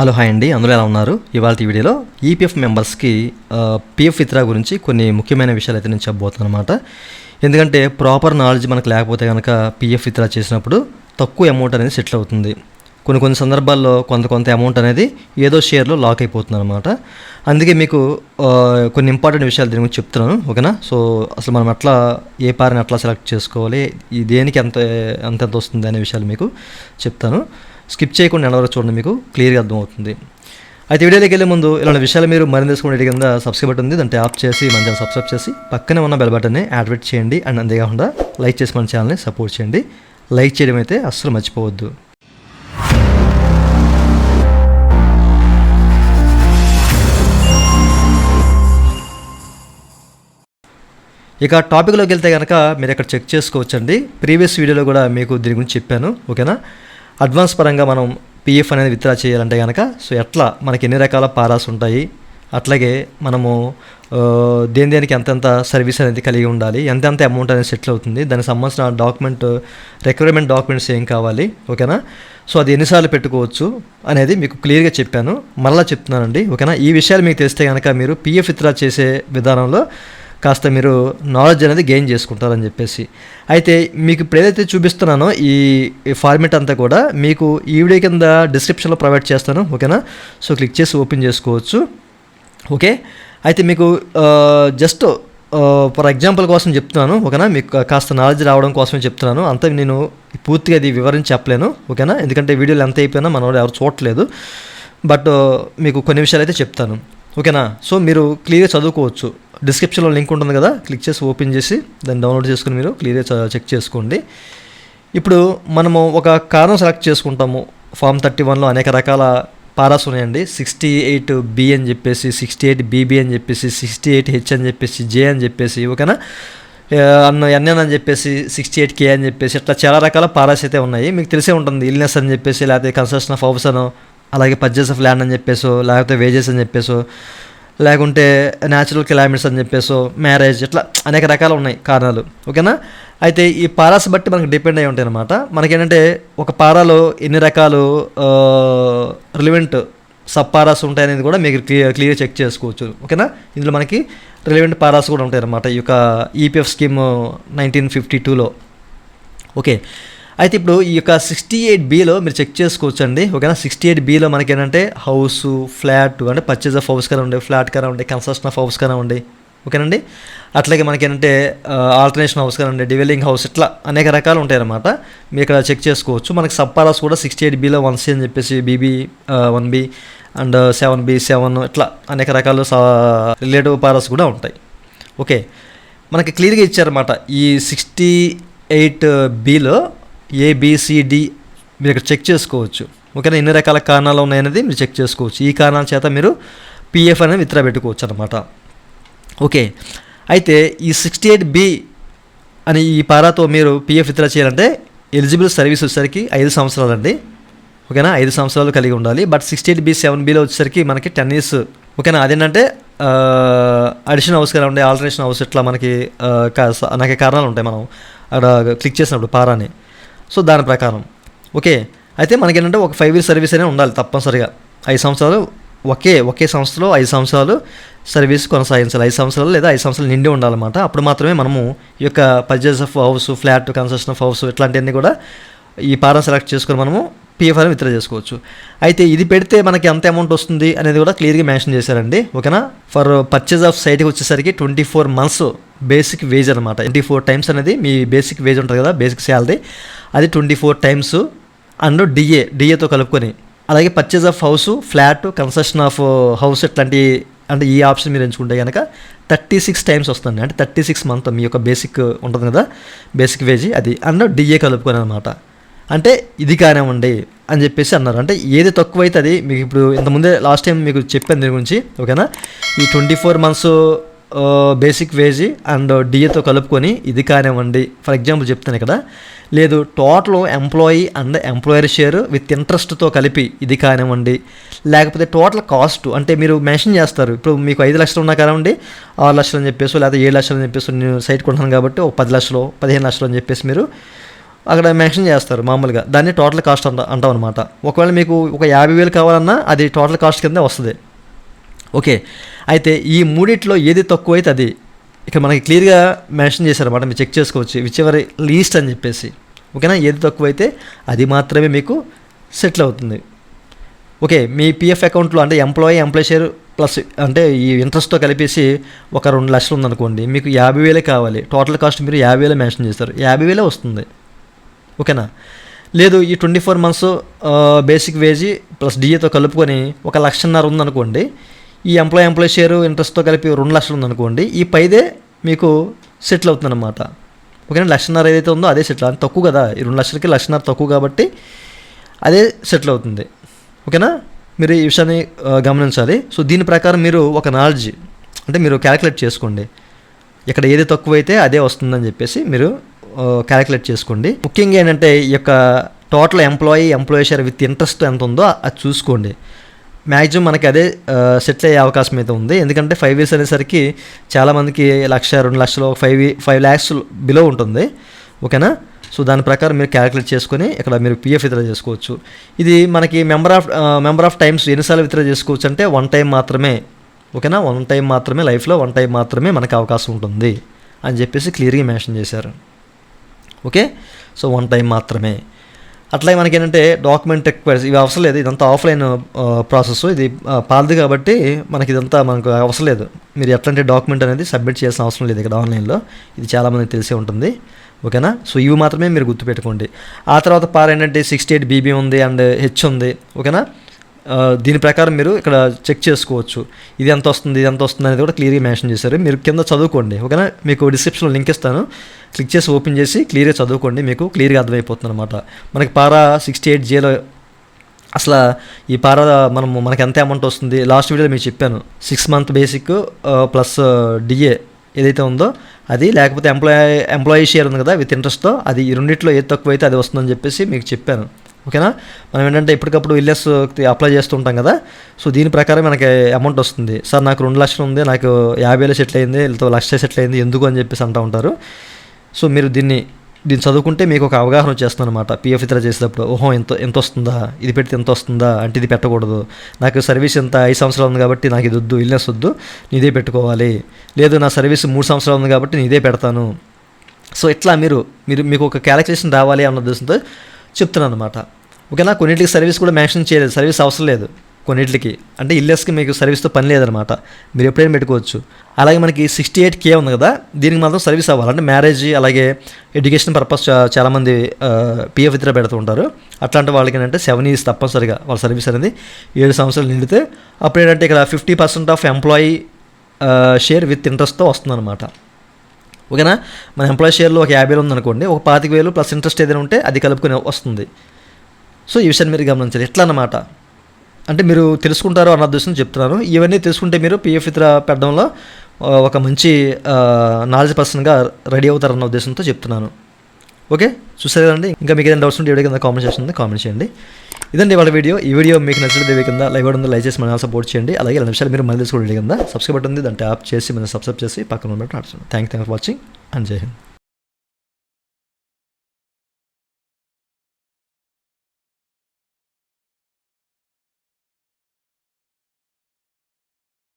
Hello hi అండి. అందులో ఎలా ఉన్నారు? ఇవాళ వీడియోలో ఈపీఎఫ్ మెంబర్స్కి పిఎఫ్ విత్డ్రా గురించి కొన్ని ముఖ్యమైన విషయాలు అయితే నేను చెప్పబోతున్నాను అనమాట ఎందుకంటే ప్రాపర్ నాలెడ్జ్ మనకు లేకపోతే కనుక పిఎఫ్ విత్డ్రా చేసినప్పుడు తక్కువ అమౌంట్ అనేది సెటిల్ అవుతుంది. కొన్ని కొన్ని సందర్భాల్లో కొంత కొంత అమౌంట్ అనేది ఏదో షేర్లో లాక్ అయిపోతుంది అనమాట అందుకే మీకు కొన్ని ఇంపార్టెంట్ విషయాలు దీని గురించి చెప్తున్నాను ఓకేనా? సో అసలు మనం ఎట్లా ఏ పార్ని ఎట్లా సెలెక్ట్ చేసుకోవాలి? ఈ దేనికి ఎంత ఎంత ఎంత వస్తుంది అనే విషయాలు మీకు చెప్తాను. స్కిప్ చేయకుండా ఎండవరకు చూడండి మీకు క్లియర్గా అర్థమవుతుంది. అయితే వీడియోలోకి వెళ్ళే ముందు ఇలాంటి విషయాలు మీరు మరింత తెలుసుకునే కింద సబ్స్క్రైబ్ బటన్ ఉంది. దాన్ని ట్యాప్ చేసి మన ఛానల్ సబ్స్క్రైబ్ చేసి పక్కనే ఉన్న బెల్ బటన్ని యాక్టివేట్ చేయండి. అండ్ అంతేకాకుండా లైక్ చేసి మన ఛానల్ని సపోర్ట్ చేయండి. లైక్ చేయడం అయితే అస్సలు మర్చిపోవద్దు. ఇక టాపిక్లోకి వెళ్తే కనుక మీరు ఇక్కడ చెక్ చేసుకోవచ్చండి. ప్రీవియస్ వీడియోలో కూడా మీకు దీని గురించి చెప్పాను. ఓకేనా? అడ్వాన్స్ పరంగా మనం పిఎఫ్ అనేది విత్డ్రా చేయాలంటే కనుక సో ఎట్లా మనకి ఎన్ని రకాల పారాస్ ఉంటాయి అట్లాగే మనము దేని దేనికి ఎంతెంత సర్వీస్ అనేది కలిగి ఉండాలి ఎంతెంత అమౌంట్ అనేది సెటిల్ అవుతుంది దానికి సంబంధించిన డాక్యుమెంట్ రిక్వైర్మెంట్ డాక్యుమెంట్స్ ఏం కావాలి ఓకేనా? సో అది ఎన్నిసార్లు పెట్టుకోవచ్చు అనేది మీకు క్లియర్గా చెప్పాను. మళ్ళీ చెప్తున్నానండి ఓకేనా? ఈ విషయాలు మీకు తెలిస్తే కనుక మీరు పిఎఫ్ విత్డ్రా చేసే విధానంలో కాస్త మీరు నాలెడ్జ్ అనేది గెయిన్ చేసుకుంటారని చెప్పేసి. అయితే మీకు ఇప్పుడు ఏదైతే చూపిస్తున్నానో ఈ ఫార్మేట్ అంతా కూడా మీకు ఈ వీడియో కింద డిస్క్రిప్షన్లో ప్రొవైడ్ చేస్తాను ఓకేనా సో క్లిక్ చేసి ఓపెన్ చేసుకోవచ్చు. ఓకే అయితే మీకు జస్ట్ ఫర్ ఎగ్జాంపుల్ కోసం చెప్తున్నాను ఓకేనా మీకు కాస్త నాలెడ్జ్ రావడం కోసమే చెప్తున్నాను. అంతా నేను పూర్తిగా అది వివరించి చెప్పలేను ఓకేనా ఎందుకంటే వీడియోలు ఎంత అయిపోయినా మన వాళ్ళు ఎవరు చూడట్లేదు. బట్ మీకు కొన్ని విషయాలు అయితే చెప్తాను ఓకేనా సో మీరు క్లియర్గా చదువుకోవచ్చు. డిస్క్రిప్షన్లో లింక్ ఉంటుంది కదా క్లిక్ చేసి ఓపెన్ చేసి దాన్ని డౌన్లోడ్ చేసుకుని మీరు క్లియర్గా చెక్ చేసుకోండి. ఇప్పుడు మనము ఒక కారణం సెలెక్ట్ చేసుకుంటాము. ఫామ్ థర్టీ వన్లో అనేక రకాల పారాస్ ఉన్నాయండి. సిక్స్టీ ఎయిట్ బి అని చెప్పేసి సిక్స్టీ ఎయిట్ బీబీ అని చెప్పేసి సిక్స్టీ ఎయిట్ హెచ్ అని చెప్పేసి జే అని చెప్పేసి ఓకేనా? అన్న ఎన్ఎన్ అని చెప్పేసి సిక్స్టీ ఎయిట్ కే అని చెప్పేసి ఇట్లా చాలా రకాల పారాస్ అయితే ఉన్నాయి. మీకు తెలిసే ఉంటుంది ఇల్నెస్ అని చెప్పేసి లేకపోతే కన్స్ట్రక్షన్ ఆఫ్ హౌస్ అనో అలాగే పర్చేస్ ఆఫ్ ల్యాండ్ అని చెప్పేసో లేకపోతే వేజెస్ అని చెప్పేసో లేకుంటే న్యాచురల్ క్లైమేట్స్ అని చెప్పేసో మ్యారేజ్ ఇట్లా అనేక రకాలు ఉన్నాయి కారణాలు. ఓకేనా? అయితే ఈ పారాస్ బట్టి మనకు డిపెండ్ అయి ఉంటాయి అనమాట మనకేంటంటే ఒక పారాలో ఎన్ని రకాలు రిలివెంట్ సబ్ పారాస్ ఉంటాయనేది కూడా మీకు క్లియర్ క్లియర్ చెక్ చేసుకోవచ్చు. ఓకేనా? ఇందులో మనకి రిలివెంట్ పారాస్ కూడా ఉంటాయి అనమాట ఈ యొక్క ఈపీఎఫ్ స్కీమ్ నైన్టీన్ ఫిఫ్టీ టూలో ఓకే. అయితే ఇప్పుడు ఈ యొక్క సిక్స్టీ ఎయిట్ బీలో మీరు చెక్ చేసుకోవచ్చు అండి ఓకేనా సిక్స్టీ ఎయిట్ బీలో మనకి ఏంటంటే హౌస్ ఫ్లాట్ అంటే పర్చేజ్ ఆఫ్ హౌస్ కన్నా ఉండే ఫ్లాట్ కన్నా ఉండే కన్స్ట్రక్షన్ ఆఫ్ హౌస్ కన్నా ఉండే. ఓకేనండి? అట్లాగే మనకి ఏంటంటే ఆల్టర్నేషన్ హౌస్ కానీ ఉండే డివెలింగ్ హౌస్ ఇట్లా అనేక రకాలు ఉంటాయి అన్నమాట మీరు ఇక్కడ చెక్ చేసుకోవచ్చు. మనకి సబ్పారాస్ కూడా సిక్స్టీ ఎయిట్ బీలో వన్ సి అని చెప్పేసి B B one B and seven B seven ఇట్లా అనేక రకాలు రిలేటివ్ పారాస్ కూడా ఉంటాయి. ఓకే. మనకి క్లియర్గా ఇచ్చారన్నమాట ఈ సిక్స్టీ ఎయిట్ బీలో ఏబిసిడి మీరు ఇక్కడ చెక్ చేసుకోవచ్చు. ఓకేనా ఎన్ని రకాల కారణాలు ఉన్నాయనేది మీరు చెక్ చేసుకోవచ్చు. ఈ కారణాల చేత మీరు పిఎఫ్ అనేది విత్డ్రా పెట్టుకోవచ్చు అనమాట ఓకే అయితే ఈ సిక్స్టీ ఎయిట్ బి అని ఈ పారాతో మీరు పిఎఫ్ విత్డ్రా చేయాలంటే ఎలిజిబుల్ సర్వీస్ వచ్చేసరికి ఐదు సంవత్సరాలండి ఓకేనా ఐదు సంవత్సరాలు కలిగి ఉండాలి. But sixty eight B seven below వచ్చేసరికి మనకి టెన్ ఇయర్స్ ఓకేనా అదేంటంటే అడిషన్ హౌస్ కదా ఉండే ఆల్టరేషన్ హౌస్ ఇట్లా మనకి ఆ, అనేక కారణాలు ఉంటాయి మనం. అక్కడ క్లిక్ చేసినప్పుడు పారాని. సో దాని ప్రకారం. ఓకే అయితే మనకి ఏంటంటే ఒక ఫైవ్ ఇయర్ సర్వీస్ అనేది ఉండాలి తప్పనిసరిగా. ఐదు సంవత్సరాలు ఒకే ఒకే సంస్థలో ఐదు సంవత్సరాలు సర్వీస్ కొనసాగించాలి. ఐదు సంవత్సరాలు లేదా ఐదు సంవత్సరాలు నిండి ఉండాలన్నమాట. అప్పుడు మాత్రమే మనము ఈ యొక్క purchase of house flat construction of house ఇట్లాంటివన్నీ కూడా ఈ పారం సెలెక్ట్ చేసుకొని మనము పిఎఫ్ అని విత్డ్రా చేసుకోవచ్చు. అయితే ఇది పెడితే మనకి ఎంత అమౌంట్ వస్తుంది అనేది కూడా క్లియర్గా మెన్షన్ చేశారండి. ఓకేనా? ఫర్ పర్చేజ్ ఆఫ్ సైట్కి వచ్చేసరికి twenty four months basic wage అనమాట ట్వంటీ ఫోర్ టైమ్స్ అనేది మీ బేసిక్ వేజ్ ఉంటుంది కదా బేసిక్ శాలరీ. అది twenty four times and DA డిఏతో కలుపుకొని. అలాగే purchase of house flat construction of house ఇట్లాంటి అంటే ఈ ఆప్షన్ మీరు ఎంచుకుంటే కనుక థర్టీ సిక్స్ టైమ్స్ వస్తుంది. అంటే థర్టీ సిక్స్ మంత్ మీ యొక్క బేసిక్ ఉంటుంది కదా బేసిక్ వేజ్ అది. అండ్ డిఏ కలుపుకొని అనమాట అంటే ఇది కానివ్వండి అని చెప్పేసి అన్నారు. అంటే ఏది తక్కువ అయితే అది మీకు ఇప్పుడు ఇంతకుముందే లాస్ట్ టైం మీకు చెప్పాను దీని గురించి ఓకేనా? ఈ twenty four months basic wage and డిఏతో కలుపుకొని ఇది కానివ్వండి. ఫర్ ఎగ్జాంపుల్ చెప్తాను ఇక్కడ లేదు total employee and employer share with ఇంట్రెస్ట్తో కలిపి ఇది కానివ్వండి. లేకపోతే టోటల్ కాస్ట్ అంటే మీరు మెన్షన్ చేస్తారు. ఇప్పుడు మీకు ఐదు లక్షలు ఉన్నా కానివ్వండి ఆరు లక్షలు అని చెప్పేసి లేకపోతే ఏడు లక్షలు అని చెప్పేసి నేను సైట్ కొంటున్నాను కాబట్టి ఒక పది లక్షలు పదిహేను లక్షలు అని చెప్పేసి మీరు అక్కడ మెన్షన్ చేస్తారు మామూలుగా. దాన్ని టోటల్ కాస్ట్ అంట అంటాం అనమాట ఒకవేళ మీకు ఒక యాభై వేలు కావాలన్నా అది టోటల్ కాస్ట్ కింద వస్తుంది. ఓకే అయితే ఈ మూడిట్లో ఏది తక్కువ అయితే అది. ఇక్కడ మనకి క్లియర్గా మెన్షన్ చేశారన్నమాట మీరు చెక్ చేసుకోవచ్చు విచ్ ఎవర్ లీస్ట్ అని చెప్పేసి. ఓకేనా? ఏది తక్కువ అయితే అది మాత్రమే మీకు సెటిల్ అవుతుంది. ఓకే మీ పిఎఫ్ అకౌంట్లో అంటే ఎంప్లాయీ ఎంప్లాయీ షేర్ ప్లస్ అంటే ఈ ఇంట్రెస్ట్తో కలిపేసి ఒక రెండు లక్షలు ఉందనుకోండి మీకు యాభై వేలే కావాలి. టోటల్ కాస్ట్ మీరు యాభై వేలే మెన్షన్ చేస్తారు. యాభై వేలే వస్తుంది. ఓకేనా? లేదు ఈ twenty four months basic wage plus డిఏతో కలుపుకొని ఒక లక్షన్నర ఉందనుకోండి ఈ ఎంప్లాయ్ ఎంప్లాయ్ షేరు ఇంట్రెస్ట్తో కలిపి రెండు లక్షలు ఉందనుకోండి ఈ పైదే మీకు సెటిల్ అవుతుందన్నమాట. ఓకేనా? లక్షన్నర ఏదైతే ఉందో అదే సెటిల్ అని తక్కువ కదా? ఈ రెండు లక్షలకి లక్షన్నర తక్కువ కాబట్టి అదే సెటిల్ అవుతుంది. ఓకేనా? మీరు ఈ విషయాన్ని గమనించాలి. సో దీని ప్రకారం మీరు ఒక నాలెడ్జ్ అంటే మీరు క్యాలిక్యులేట్ చేసుకోండి. ఇక్కడ ఏది తక్కువైతే అదే వస్తుందని చెప్పేసి మీరు క్యాలిక్యులేట్ చేసుకోండి. ముఖ్యంగా ఏంటంటే ఈ యొక్క total employee employee share with interest ఎంత ఉందో అది చూసుకోండి. మ్యాక్సిమం మనకి అదే సెటిల్ అయ్యే అవకాశం అయితే ఉంది. ఎందుకంటే ఫైవ్ ఇయర్స్ అనేసరికి చాలామందికి లక్ష రెండు లక్షలు ఫైవ్ ఫైవ్ ల్యాక్స్ బిలో ఉంటుంది. ఓకేనా? సో దాని ప్రకారం మీరు క్యాలిక్యులేట్ చేసుకొని ఇక్కడ మీరు పిఎఫ్ విత్డ్రా చేసుకోవచ్చు. ఇది మనకి member of member of times ఎన్నిసార్లు విత్డ్రా చేసుకోవచ్చు అంటే వన్ టైం మాత్రమే. ఓకేనా? వన్ టైం మాత్రమే లైఫ్లో వన్ టైం మాత్రమే మనకు అవకాశం ఉంటుంది అని చెప్పేసి క్లియర్గా మెన్షన్ చేశారు. ఓకే? సో వన్ టైం మాత్రమే. అట్లాగే మనకి ఏంటంటే డాక్యుమెంట్ రిక్వైర్స్ ఇవి అవసరం లేదు. ఇదంతా ఆఫ్లైన్ ప్రాసెస్ uh, ఇది uh, పాలది కాబట్టి మనకి ఇదంతా మనకు అవసరం లేదు. మీరు ఎట్లాంటి డాక్యుమెంట్ అనేది సబ్మిట్ చేయాల్సిన అవసరం లేదు ఇక్కడ ఆన్లైన్లో ఇది చాలామందికి తెలిసే ఉంటుంది. ఓకేనా? సో ఇవి మాత్రమే మీరు గుర్తుపెట్టుకోండి. ఆ తర్వాత పార్ ఏంటంటే సిక్స్టీ ఎయిట్ బీబీ ఉంది అండ్ హెచ్ ఉంది. ఓకేనా? దీని ప్రకారం మీరు ఇక్కడ చెక్ చేసుకోవచ్చు. ఇది ఎంత వస్తుంది ఇది ఎంత వస్తుంది అనేది కూడా క్లియర్గా మెన్షన్ చేశారు. మీరు కింద చదువుకోండి ఓకేనా? మీకు డిస్క్రిప్షన్లో లింక్ ఇస్తాను. క్లిక్ చేసి ఓపెన్ చేసి క్లియర్గా చదువుకోండి మీకు క్లియర్గా అర్థమైపోతుంది అనమాట మనకి పారా సిక్స్టీ ఎయిట్ జేలో అసలు ఈ పారా మనం మనకి ఎంత అమౌంట్ వస్తుంది? లాస్ట్ వీడియోలో మీకు చెప్పాను. Six month basic plus DA ఏదైతే ఉందో అది లేకపోతే ఎంప్లాయీ ఎంప్లాయీ షేర్ ఉంది కదా విత్ ఇంట్రెస్ట్తో అది ఈ రెండిట్లో ఏది తక్కువ అయితే అది వస్తుందని చెప్పేసి మీకు చెప్పాను. ఓకేనా? మనం ఏంటంటే ఎప్పటికప్పుడు విల్లేస్ అప్లై చేస్తుంటాం కదా. సో దీని ప్రకారం మనకి అమౌంట్ వస్తుంది. సార్ నాకు రెండు లక్షలు ఉంది నాకు యాభై వేలు సెటిల్ అయింది లేకపోతే లక్ష సెటిల్ అయింది ఎందుకు అని చెప్పేసి అంటూ ఉంటారు. సో మీరు దీన్ని దీన్ని చదువుకుంటే మీకు ఒక అవగాహన వచ్చేస్తుంది అనమాట పిఎఫ్ ఇతర చేసేటప్పుడు ఓహో ఎంత ఎంత వస్తుందా? ఇది పెడితే ఎంత వస్తుందా? అంటే ఇది పెట్టకూడదు. నాకు సర్వీస్ ఎంత ఐదు సంవత్సరాలు ఉంది కాబట్టి నాకు ఇది వద్దు ఇల్నెస్ వద్దు నీదే పెట్టుకోవాలి. లేదు నా సర్వీస్ మూడు సంవత్సరాలు ఉంది కాబట్టి నీదే పెడతాను. సో ఇట్లా మీరు మీరు మీకు ఒక క్యాలిక్యులేషన్ రావాలి అన్న ఉద్దేశంతో చెప్తున్నాను అనమాట ఓకేనా? కొన్నిటికి సర్వీస్ కూడా మెన్షన్ చేయలేదు. సర్వీస్ అవసరం లేదు కొన్నిటికి. అంటే ఇల్లెస్కి మీకు సర్వీస్తో పని లేదనమాట మీరు ఎప్పుడైనా పెట్టుకోవచ్చు. అలాగే మనకి సిక్స్టీ ఎయిట్ కే ఉంది కదా? దీనికి మాత్రం సర్వీస్ అవ్వాలి. అంటే మ్యారేజ్ అలాగే ఎడ్యుకేషన్ పర్పస్ చాలామంది పిఎఫ్ ఇతర పెడుతూ ఉంటారు. అట్లాంటి వాళ్ళకి ఏంటంటే సెవెన్ ఇయర్స్ తప్పనిసరిగా వాళ్ళ సర్వీస్ అనేది ఏడు సంవత్సరాలు నిండితే అప్పుడు ఏంటంటే ఇక్కడ fifty percent of employee share with ఇంట్రెస్ట్తో వస్తుందన్నమాట. ఓకేనా? మన ఎంప్లాయీ షేర్లో ఒక యాభై వేలు ఉందనుకోండి ఒక పాతిక వేలు ప్లస్ ఇంట్రెస్ట్ ఏదైనా ఉంటే అది కలుపుకొని వస్తుంది. సో ఈ విషయాన్ని మీరు గమనించాలి. ఎట్లా అన్నమాట అంటే మీరు తెలుసుకుంటారు అన్న ఉద్దేశం చెప్తున్నాను. ఇవన్నీ తెలుసుకుంటే మీరు పిఎఫ్ ఇతర పెట్టడంలో ఒక మంచి నాలెడ్జ్ పర్సన్గా రెడీ అవుతారన్న ఉద్దేశంతో చెప్తున్నాను. ఓకే? చూసారు కదండి? ఇంకా మీకు ఏదైనా డౌట్స్ ఉంటే వీడియో కింద కామెంట్ చేస్తుంది కామెంట్ చేయండి. ఇదండి వాళ్ళ వీడియో. ఈ వీడియో మీకు నచ్చినట్టు కింద లైక్ ఉంది లైక్ చేసి మన సపోర్ట్ చేయండి. అలాగే నిమిషాలు మీరు మళ్ళీ తెలుసుకోండి వీడియో కింద. సబ్స్క్రైబ్ ఉంది. దాన్ని ట్యాప్ చేసి మనం సబ్స్క్రైబ్ చేసి పక్కన ఉన్నట్టు ఆడుతుంది thank thank for watching and Jai Hind.